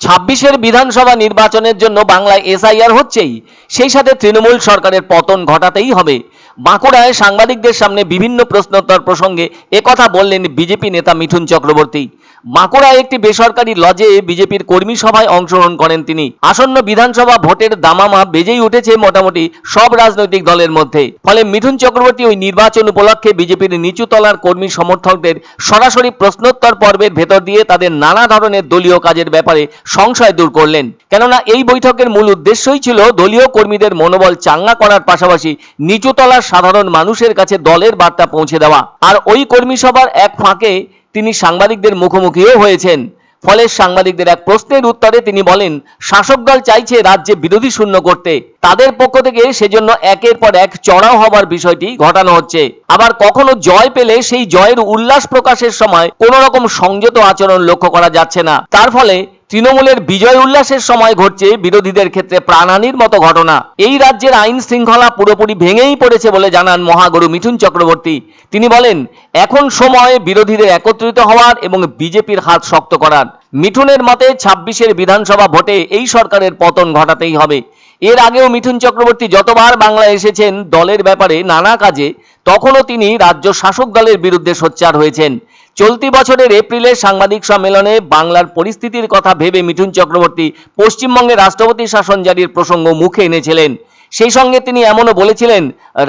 ছাব্বিশের বিধানসভা নির্বাচনের জন্য বাংলায় এসআইআর হচ্ছেই। সেই সাথে তৃণমূল সরকারের পতন ঘটাতেই হবে। বাঁকুড়ায় সাংবাদিকদের সামনে বিভিন্ন প্রশ্নোত্তর প্রসঙ্গে কথা বললেন বিজেপি নেতা মিঠুন চক্রবর্তী। বাঁকুড়ায় একটি বেসরকারি লজে বিজেপির কর্মী সভায় অংশগ্রহণ করেন তিনি। আসন্ন বিধানসভা ভোটের দামামা বেজেই উঠেছে মোটামুটি সব রাজনৈতিক দলের মধ্যে। ফলে মিঠুন চক্রবর্তী ওই নির্বাচন উপলক্ষে বিজেপির নিচুতলার কর্মী সমর্থকদের সরাসরি প্রশ্নোত্তর পর্বের ভেতর দিয়ে তাদের নানা ধরনের দলীয় কাজের ব্যাপারে সংশয় দূর করলেন। কেননা এই বৈঠকের মূল উদ্দেশ্যই ছিল দলীয় কর্মীদের মনোবল চাঙ্গা করার পাশাপাশি নিচুতলার সাধারণ মানুষের কাছে দলের বার্তা পৌঁছে দেওয়া। আর ওই কর্মী সভার এক ফাঁকে তিনি সাংবাদিকদের মুখোমুখিও হয়েছেন। ফলে সাংবাদিকদের এক প্রশ্নের উত্তরে তিনি বলেন শাসক দল চাইছে রাজ্যে বিরোধী শূন্য করতে। তাদের পক্ষ থেকে সেজন্য একের পর এক চড়াও হবার বিষয়টি ঘটানো হচ্ছে। আবার কখনো জয় পেলে সেই জয়ের উল্লাস প্রকাশের সময় কোন রকম সংযত আচরণ লক্ষ্য করা যাচ্ছে না। তার ফলে তৃণমূলের বিজয় উল্লাসের সময় ঘটছে বিরোধীদের ক্ষেত্রে প্রাণহানির মতো ঘটনা। এই রাজ্যের আইন শৃঙ্খলা পুরোপুরি ভেঙেই পড়েছে বলে জানান মহাগুরু মিঠুন চক্রবর্তী। তিনি বলেন, এখন সময় বিরোধীদের একত্রিত হওয়ার এবং বিজেপির হাত শক্ত করার। মিঠুনের মতে ছাব্বিশের বিধানসভা ভোটে এই সরকারের পতন ঘটাতেই হবে। এর আগেও মিঠুন চক্রবর্তী যতবার বাংলায় এসেছেন দলের ব্যাপারে নানা কাজে, তখনও তিনি রাজ্য শাসক দলের বিরুদ্ধে সোচ্চার হয়েছেন। চলতি বছরের এপ্রিলে সাংবাদিক সম্মেলনে বাংলার পরিস্থিতির কথা ভেবে মিঠুন চক্রবর্তী পশ্চিমবঙ্গে রাষ্ট্রপতি শাসন জারির প্রসঙ্গ মুখে এনেছিলেন। সেই সঙ্গে তিনি এমনও বলেছিলেন,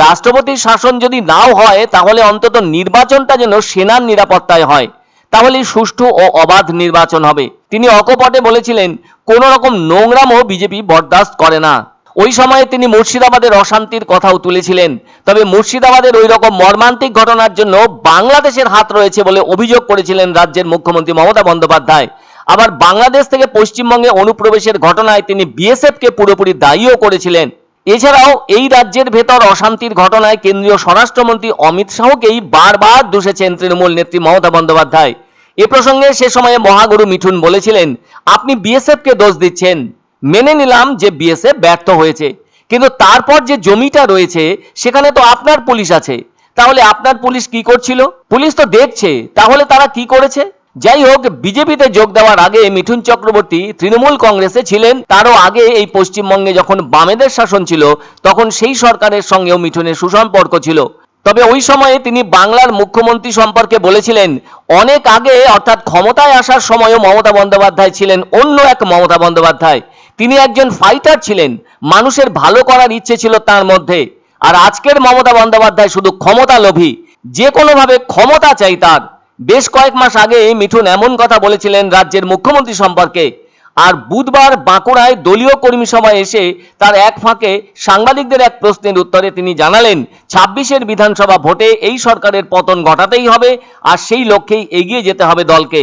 রাষ্ট্রপতির শাসন যদি নাও হয়, তাহলে অন্তত নির্বাচনটা যেন সেনার নিরাপত্তায় হয়। তাহলেই সুষ্ঠু ও অবাধ নির্বাচন হবে। তিনি অকপটে বলেছিলেন, কোন রকম নোংরামও বিজেপি বরদাস্ত করে না। ওই সময়ে তিনি মুর্শিদাবাদের অশান্তির কথাও তুলেছিলেন। তবে মুর্শিদাবাদের ওই রকম মর্মান্তিক ঘটনার জন্য বাংলাদেশের হাত রয়েছে বলে অভিযোগ করেছিলেন রাজ্যের মুখ্যমন্ত্রী মমতা বন্দ্যোপাধ্যায়। আবার বাংলাদেশ থেকে পশ্চিমবঙ্গে অনুপ্রবেশের ঘটনায় তিনি বিএসএফকে পুরোপুরি দায়ীও করেছিলেন। এছাড়াও এই রাজ্যের ভেতর অশান্তির ঘটনায় কেন্দ্রীয় স্বরাষ্ট্রমন্ত্রী অমিত শাহকেই বারবার দূষেছেন তৃণমূল নেত্রী মমতা বন্দ্যোপাধ্যায়। এ প্রসঙ্গে সে সময়ে মহাগুরু মিঠুন বলেছিলেন, আপনি বিএসএফকে দোষ দিচ্ছেন। মেনে নিলাম যে বিএসএফ ব্যর্থ হয়েছে। কিন্তু তারপর যে জমিটা রয়েছে, সেখানে তো আপনার পুলিশ আছে। তাহলে আপনার পুলিশ কি করছিল? পুলিশ তো দেখছে। তাহলে তারা কি করেছে? যাই হোক বিজেপিতে যোগ দেওয়ার আগে মিঠুন চক্রবর্তী তৃণমূল কংগ্রেসে ছিলেন। তারও আগে এই পশ্চিমবঙ্গে যখন বামেদের শাসন ছিল, তখন সেই সরকারের সঙ্গেও মিঠুনের সুসম্পর্ক ছিল। তবে ওই সময়ে তিনি বাংলার মুখ্যমন্ত্রী সম্পর্কে বলেছিলেন, অনেক আগে, অর্থাৎ ক্ষমতায় আসার সময়ও মমতা বন্দ্যোপাধ্যায় ছিলেন, অন্য এক মমতা বন্দ্যোপাধ্যায়। তিনি একজন ফাইটার ছিলেন, মানুষের ভালো করার ইচ্ছে ছিল তার মধ্যে। আর আজকের মমতা বন্দ্যোপাধ্যায় শুধু ক্ষমতা লোভী যে কোনোভাবে ক্ষমতা চাই তার। বেশ কয়েক মাস আগে মিঠুন এমন কথা বলেছিলেন রাজ্যের মুখ্যমন্ত্রী সম্পর্কে। আর বুধবার বাঁকুড়ায় দলীয় কর্মী সভায় এসে তার এক ফাঁকে সাংবাদিকদের এক প্রশ্নের উত্তরে তিনি জানালেন, ছাব্বিশের বিধানসভা ভোটে এই সরকারের পতন ঘটাতেই হবে আর সেই লক্ষ্যেই এগিয়ে যেতে হবে দলকে।